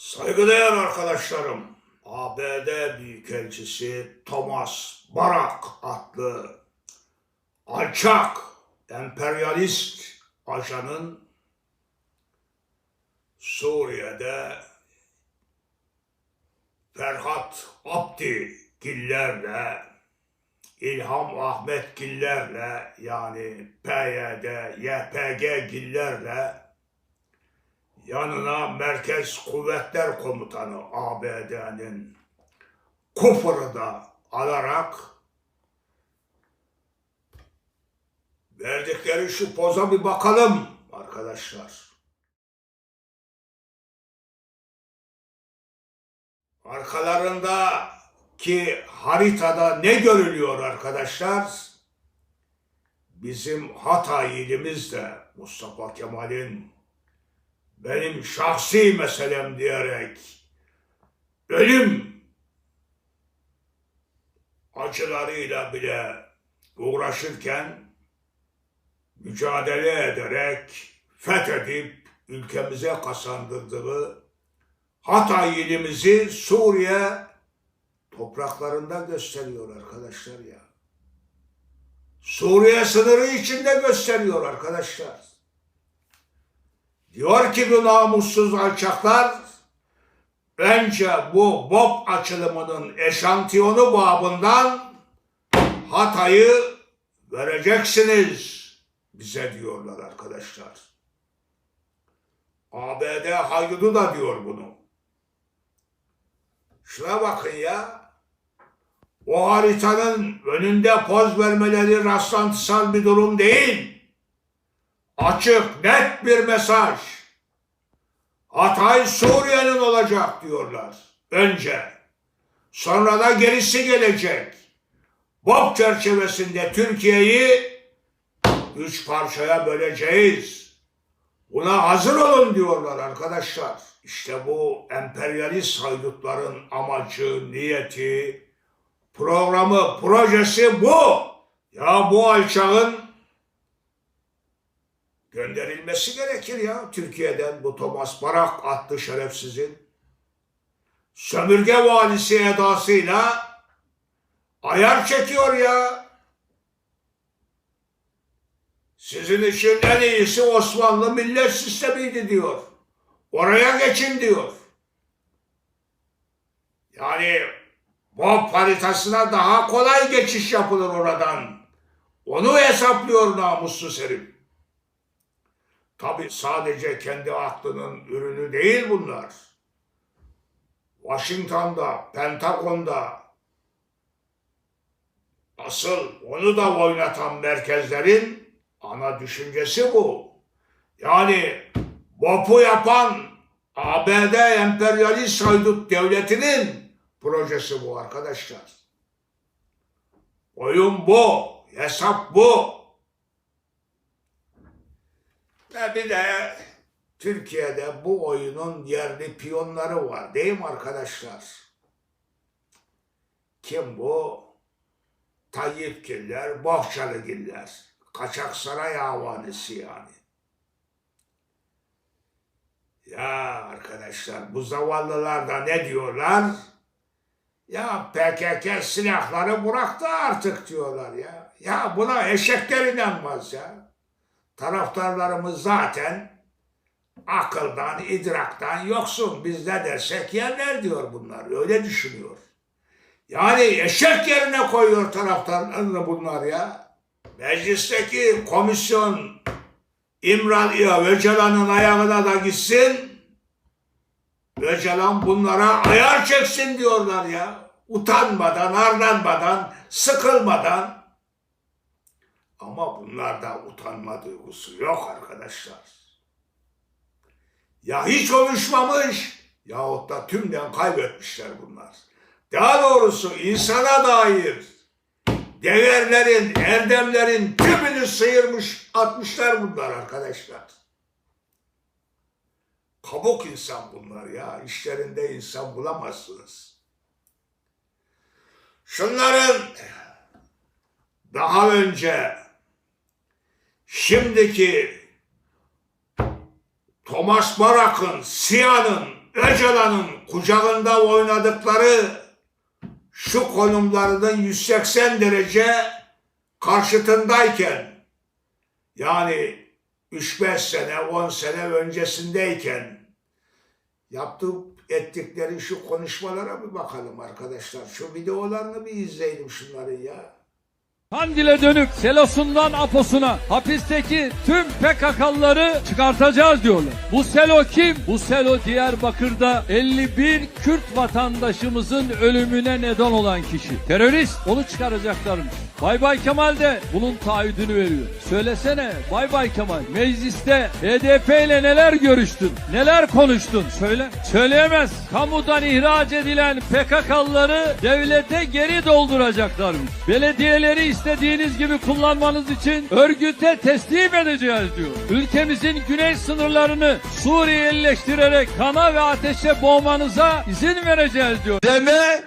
Saygıdeğer arkadaşlarım, ABD Büyükelçisi Thomas Barak adlı alçak emperyalist ajanın Suriye'de Ferhat Abdi Giller'le İlham Ahmet Giller'le yani PYD, YPG Giller'le yanına Merkez Kuvvetler Komutanı ABD'nin Kufr'ı da alarak verdikleri şu poza bir bakalım arkadaşlar. Arkalarındaki haritada ne görülüyor arkadaşlar? Bizim Hatay ilimizde Mustafa Kemal'in benim şahsi meselem diyerek ölüm acılarıyla bile uğraşırken mücadele ederek fethedip ülkemize kazandırdığı Hatay ilimizi Suriye topraklarında gösteriyor arkadaşlar ya. Suriye sınırı içinde gösteriyor arkadaşlar. Diyor ki bu namussuz alçaklar önce bu BOP açılımının eşantiyonu babından Hatay'ı vereceksiniz bize diyorlar arkadaşlar. ABD haydudu da diyor bunu. Şuna bakın ya. O haritanın önünde poz vermeleri rastlantısal bir durum değil. Açık, net bir mesaj. Hatay Suriye'nin olacak diyorlar. Önce. Sonra da gerisi gelecek. BOP çerçevesinde Türkiye'yi üç parçaya böleceğiz. Buna hazır olun diyorlar arkadaşlar. İşte bu emperyalist haydutların amacı, niyeti, programı, projesi bu. Ya bu alçağın gönderilmesi gerekir ya Türkiye'den bu Thomas Barak adlı şerefsizin sömürge valisi edasıyla ayar çekiyor ya. Sizin için en iyisi Osmanlı millet sistemiydi diyor. Oraya geçin diyor. Yani BOP haritasına daha kolay geçiş yapılır oradan. Onu hesaplıyor namussuz herif. Tabi sadece kendi aklının ürünü değil bunlar. Washington'da, Pentagon'da asıl onu da oynatan merkezlerin ana düşüncesi bu. Yani BOP'u yapan ABD emperyalist haydut devletinin projesi bu arkadaşlar. Oyun bu, hesap bu. Ve bir de Türkiye'de bu oyunun yerli piyonları var değil mi arkadaşlar? Kim bu? Tayyipgiller, Bohçalıgiller. Kaçak saray havanesi yani. Ya arkadaşlar bu zavallılar da ne diyorlar? Ya PKK silahları bıraktı artık diyorlar ya. Ya buna eşekler inanmaz ya. Taraftarlarımız zaten akıldan, idraktan yoksun. Biz ne dersek yerler diyor bunlar. Öyle düşünüyor. Yani eşek yerine koyuyor taraftarlarını bunlar ya. Meclisteki komisyon İmralı'ya Öcalan'ın ayağına da gitsin. Öcalan bunlara ayar çeksin diyorlar ya. Utanmadan, arlanmadan, sıkılmadan. Ama bunlarda utanma duygusu yok arkadaşlar. Ya hiç oluşmamış yahut da tümden kaybetmişler bunlar. Daha doğrusu insana dair değerlerin, erdemlerin tümünü sıyırmış, atmışlar bunlar arkadaşlar. Kabuk insan bunlar ya. İşlerinde insan bulamazsınız. Şunların daha önce şimdiki Thomas Barak'ın, Siyah'ın Öcalan'ın kucağında oynadıkları şu konumlarının 180 derece karşıtındayken yani 3-5 sene 10 sene öncesindeyken yaptığı ettikleri şu konuşmalara bir bakalım arkadaşlar. Şu videolarını bir izleyelim şunların ya. Kandil'e dönük selosundan aposuna hapisteki tüm PKK'lıları çıkartacağız diyorlar. Bu selo kim? Bu selo Diyarbakır'da 51 Kürt vatandaşımızın ölümüne neden olan kişi. Terörist onu çıkaracaklarmış. Bay Bay Kemal de bunun taahhüdünü veriyor. Söylesene Bay Bay Kemal mecliste HDP ile neler görüştün? Neler konuştun? Söyle. Söyleyemez. Kamudan ihraç edilen PKK'lıları devlete geri dolduracaklarmış. Belediyeleri istediğiniz gibi kullanmanız için örgüte teslim edeceğiz diyor. Ülkemizin güney sınırlarını Suriyelileştirerek kana ve ateşe boğmanıza izin vereceğiz diyor. deme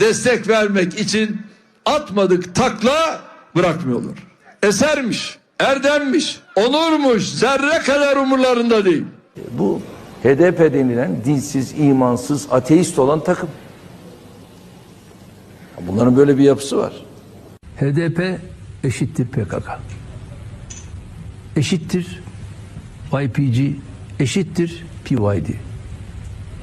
destek vermek için atmadık takla bırakmıyorlar. Esermiş, erdemmiş, onurmuş zerre kadar umurlarında değil. Bu HDP denilen dinsiz, imansız, ateist olan takım. Bunların böyle bir yapısı var. HDP eşittir PKK. Eşittir YPG, eşittir PYD.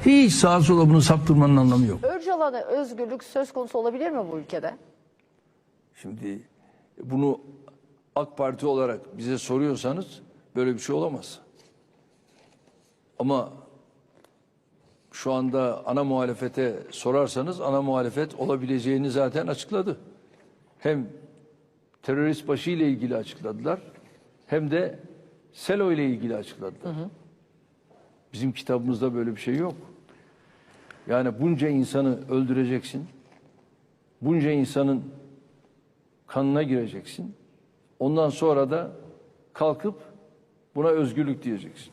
Hiç sağa sola bunu saptırmanın anlamı yok. Öcalan'a özgürlük söz konusu olabilir mi bu ülkede? Şimdi bunu AK Parti olarak bize soruyorsanız böyle bir şey olamaz. Ama şu anda ana muhalefete sorarsanız ana muhalefet olabileceğini zaten açıkladı. Hem terörist başı ile ilgili açıkladılar hem de Selo ile ilgili açıkladılar. Bizim kitabımızda böyle bir şey yok. Yani bunca insanı öldüreceksin. Bunca insanın kanına gireceksin. Ondan sonra da kalkıp buna özgürlük diyeceksin.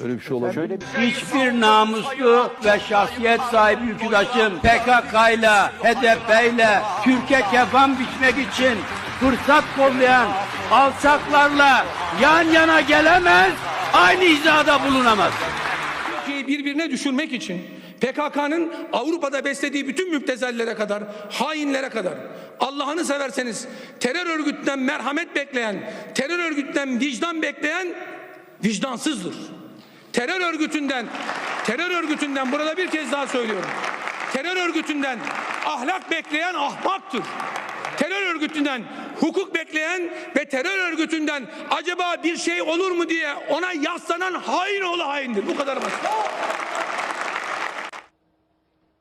Böyle bir şey olacak. Hiçbir namuslu ve şahsiyet sahibi yurttaşım PKK ile, HDP ile Türkiye kefan biçmek için fırsat kollayan alçaklarla yan yana gelemez, aynı hizada bulunamaz. Türkiye'yi birbirine düşürmek için PKK'nın Avrupa'da beslediği bütün müptezellere kadar, hainlere kadar Allah'ını severseniz terör örgütünden merhamet bekleyen, terör örgütünden vicdan bekleyen vicdansızdır. Terör örgütünden, terör örgütünden burada bir kez daha söylüyorum. Terör örgütünden ahlak bekleyen ahmaktır. Terör örgütünden hukuk bekleyen ve terör örgütünden acaba bir şey olur mu diye ona yaslanan hain oğlu haindir. Bu kadar basit.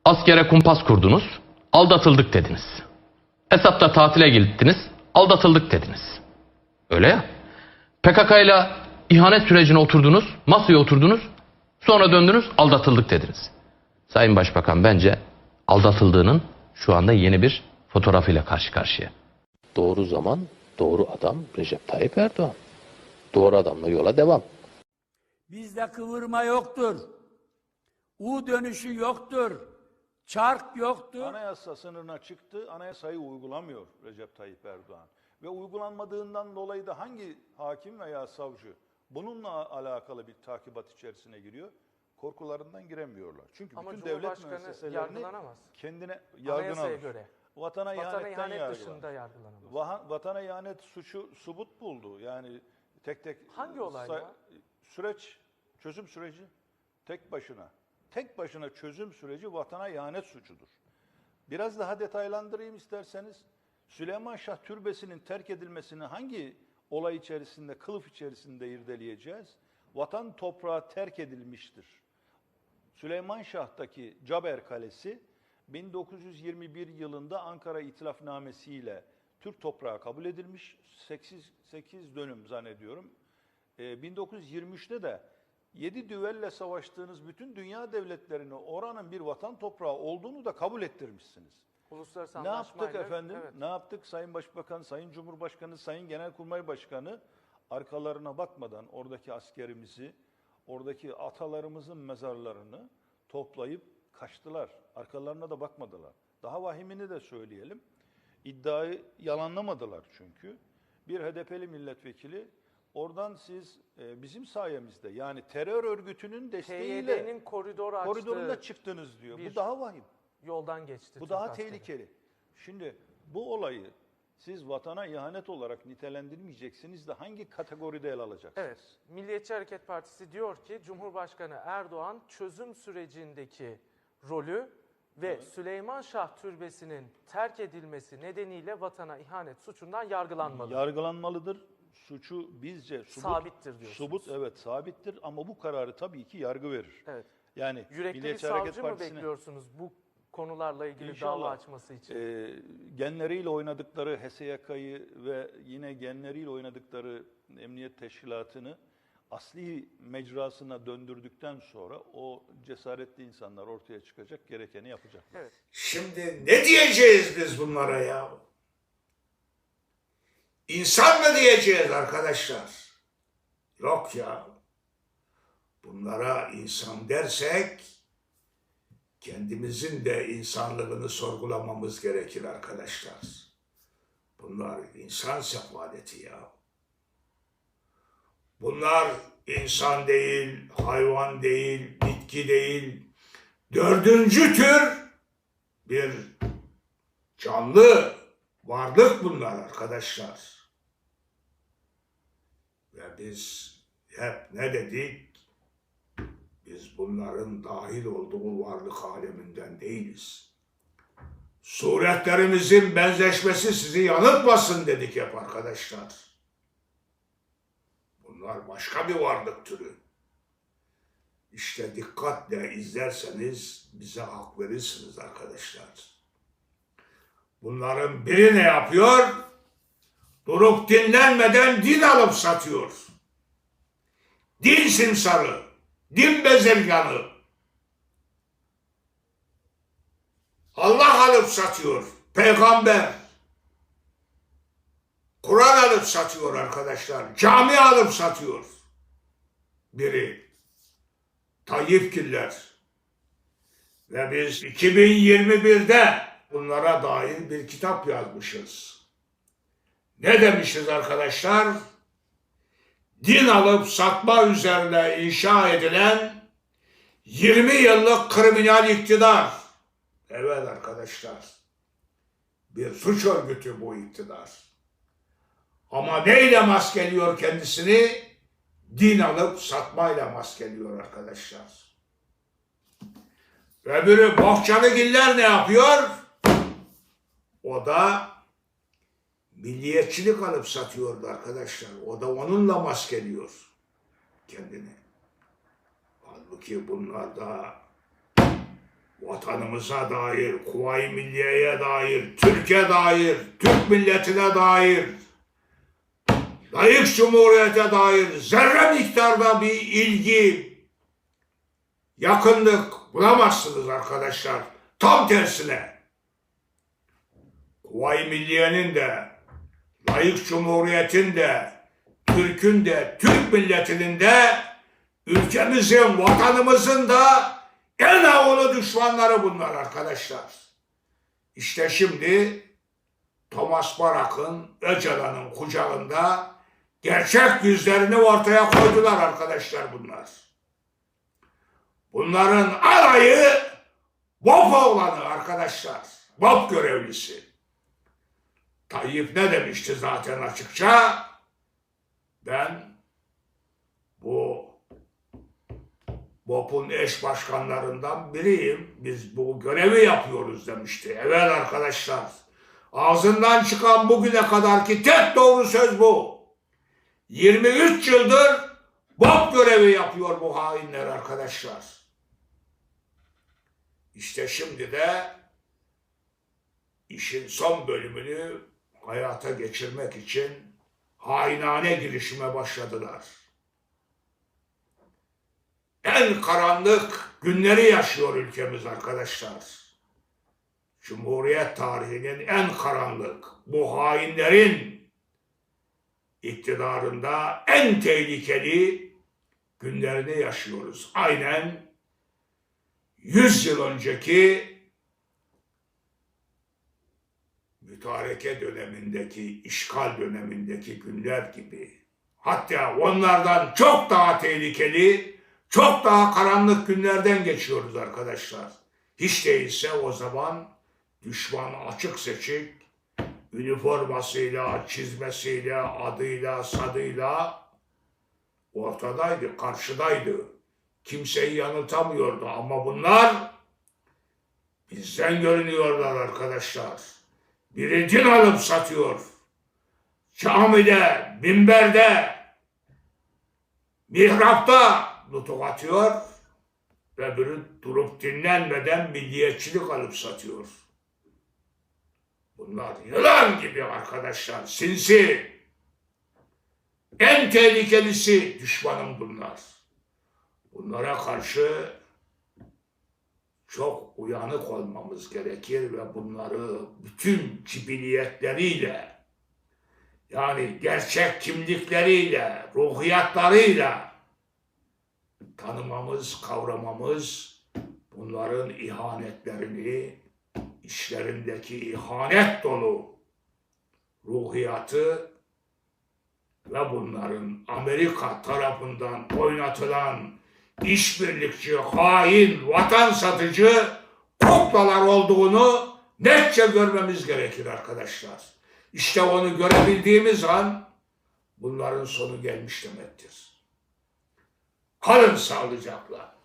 Askere kumpas kurdunuz, aldatıldık dediniz. Hesapta tatile gittiniz, aldatıldık dediniz. Öyle ya. PKK ile ihanet sürecine oturdunuz, masaya oturdunuz, sonra döndünüz, aldatıldık dediniz. Sayın Başbakan bence aldatıldığının şu anda yeni bir fotoğrafıyla karşı karşıya. Doğru zaman, doğru adam Recep Tayyip Erdoğan. Doğru adamla yola devam. Bizde kıvırma yoktur. U dönüşü yoktur. Çark yoktur. Anayasa sınırına çıktı, anayasayı uygulamıyor Recep Tayyip Erdoğan. Ve uygulanmadığından dolayı da hangi hakim veya savcı bununla alakalı bir takibat içerisine giriyor? Korkularından giremiyorlar. Çünkü Ama bütün devlet Cumhurbaşkanı müesseselerini yargılanamaz. kendine Anayasaya yargılanır. göre. Vatana, Vatana ihanetten ihanet yargılanır. dışında yargılanamaz. Vaha- vatana ihanet suçu subut buldu. Yani tek tek Hangi olayda? say- süreç çözüm süreci tek başına tek başına çözüm süreci vatana ihanet suçudur. Biraz daha detaylandırayım isterseniz. Süleyman Şah Türbesi'nin terk edilmesini hangi olay içerisinde, kılıf içerisinde irdeleyeceğiz? Vatan toprağı terk edilmiştir. Süleyman Şah'taki Caber Kalesi 1921 yılında Ankara İtilafnamesi ile Türk toprağı kabul edilmiş. 8, 8 dönüm zannediyorum. Ee, 1923'te de 7 düvelle savaştığınız bütün dünya devletlerini oranın bir vatan toprağı olduğunu da kabul ettirmişsiniz. Uluslararası Ne yaptık efendim? Evet. Ne yaptık Sayın Başbakan, Sayın Cumhurbaşkanı, Sayın Genelkurmay Başkanı arkalarına bakmadan oradaki askerimizi, oradaki atalarımızın mezarlarını toplayıp kaçtılar. Arkalarına da bakmadılar. Daha vahimini de söyleyelim. İddiayı yalanlamadılar çünkü. Bir HDP'li milletvekili oradan siz e, bizim sayemizde yani terör örgütünün desteğiyle koridor koridorunda çıktınız diyor. Bu daha vahim. Yoldan geçti. Bu Türk daha askeri. tehlikeli. Şimdi bu olayı siz vatana ihanet olarak nitelendirmeyeceksiniz de hangi kategoride ele alacaksınız? Evet, Milliyetçi Hareket Partisi diyor ki Cumhurbaşkanı Erdoğan çözüm sürecindeki rolü ve Süleyman Şah Türbesi'nin terk edilmesi nedeniyle vatana ihanet suçundan yargılanmalı. Yargılanmalıdır. Suçu bizce subut, Sabittir diyorsunuz. Subut evet sabittir ama bu kararı tabii ki yargı verir. Evet. Yani Yürekli bir Milliyetçi savcı Hareket mı Partisi'ne bekliyorsunuz bu konularla ilgili dava İnşallah. açması için? e, genleriyle oynadıkları HSYK'yı ve yine genleriyle oynadıkları emniyet teşkilatını asli mecrasına döndürdükten sonra o cesaretli insanlar ortaya çıkacak, gerekeni yapacak. evet. Şimdi ne diyeceğiz biz bunlara ya? İnsan mı diyeceğiz arkadaşlar? Yok ya. Bunlara insan dersek kendimizin de insanlığını sorgulamamız gerekir arkadaşlar. Bunlar insan sefaleti ya. Bunlar insan değil, hayvan değil, bitki değil. Dördüncü tür bir canlı varlık bunlar arkadaşlar. Ve biz hep ne dedik? Biz bunların dahil olduğu varlık aleminden değiliz. Suretlerimizin benzeşmesi sizi yanıltmasın dedik hep arkadaşlar. Bunlar başka bir varlık türü. İşte dikkatle izlerseniz bize hak verirsiniz arkadaşlar. Bunların biri ne yapıyor? Durup dinlenmeden din alıp satıyor. Din simsarı, din bezirganı. Allah alıp satıyor, peygamber. Kur'an alıp satıyor arkadaşlar, cami alıp satıyor. Biri. Tayyipkiller. Ve biz 2021'de bunlara dair bir kitap yazmışız. Ne demişiz arkadaşlar? Din alıp satma üzerine inşa edilen 20 yıllık kriminal iktidar. Evet arkadaşlar. Bir suç örgütü bu iktidar. Ama neyle maskeliyor kendisini? Din alıp satmayla maskeliyor arkadaşlar. Öbürü Bohçalıgiller ne yapıyor? O da milliyetçilik alıp satıyordu arkadaşlar. O da onunla maskeliyor kendini. Halbuki bunlar da vatanımıza dair, Kuvayi Milliye'ye dair, Türkiye dair, Türk milletine dair, layık cumhuriyete dair zerre miktarda bir ilgi, yakınlık bulamazsınız arkadaşlar. Tam tersine. Kuvayi Milliye'nin de, layık cumhuriyetin de, Türk'ün de, Türk milletinin de, ülkemizin, vatanımızın da en havalı düşmanları bunlar arkadaşlar. İşte şimdi Thomas Barak'ın, Öcalan'ın kucağında gerçek yüzlerini ortaya koydular arkadaşlar bunlar. Bunların alayı BOP oğlanı arkadaşlar. BOP görevlisi. Tayyip ne demişti zaten açıkça? Ben bu BOP'un eş başkanlarından biriyim. Biz bu görevi yapıyoruz demişti. Evet arkadaşlar. Ağzından çıkan bugüne kadarki tek doğru söz bu. 23 yıldır BOP görevi yapıyor bu hainler arkadaşlar. İşte şimdi de işin son bölümünü hayata geçirmek için hainane girişime başladılar. En karanlık günleri yaşıyor ülkemiz arkadaşlar. Cumhuriyet tarihinin en karanlık, bu hainlerin iktidarında en tehlikeli günlerini yaşıyoruz. Aynen 100 yıl önceki mütareke dönemindeki, işgal dönemindeki günler gibi Hatta onlardan çok daha tehlikeli, çok daha karanlık günlerden geçiyoruz arkadaşlar. Hiç değilse o zaman düşman açık seçik, üniformasıyla, çizmesiyle, adıyla, sadıyla ortadaydı, karşıdaydı. Kimseyi yanıltamıyordu ama bunlar bizden görünüyorlar arkadaşlar. Biri din alıp satıyor. Camide, minberde, mihrapta nutuk atıyor. Öbürü durup dinlenmeden milliyetçilik alıp satıyor. Bunlar yılan gibi arkadaşlar, sinsi. En tehlikelisi düşmanım bunlar. Bunlara karşı çok uyanık olmamız gerekir ve bunları bütün cibiliyetleriyle yani gerçek kimlikleriyle, ruhiyatlarıyla tanımamız, kavramamız, bunların ihanetlerini, işlerindeki ihanet dolu ruhiyatı ve bunların Amerika tarafından oynatılan işbirlikçi, hain, vatan satıcı kuklalar olduğunu netçe görmemiz gerekir arkadaşlar. İşte onu görebildiğimiz an bunların sonu gelmiş demektir. Kalın sağlıcakla.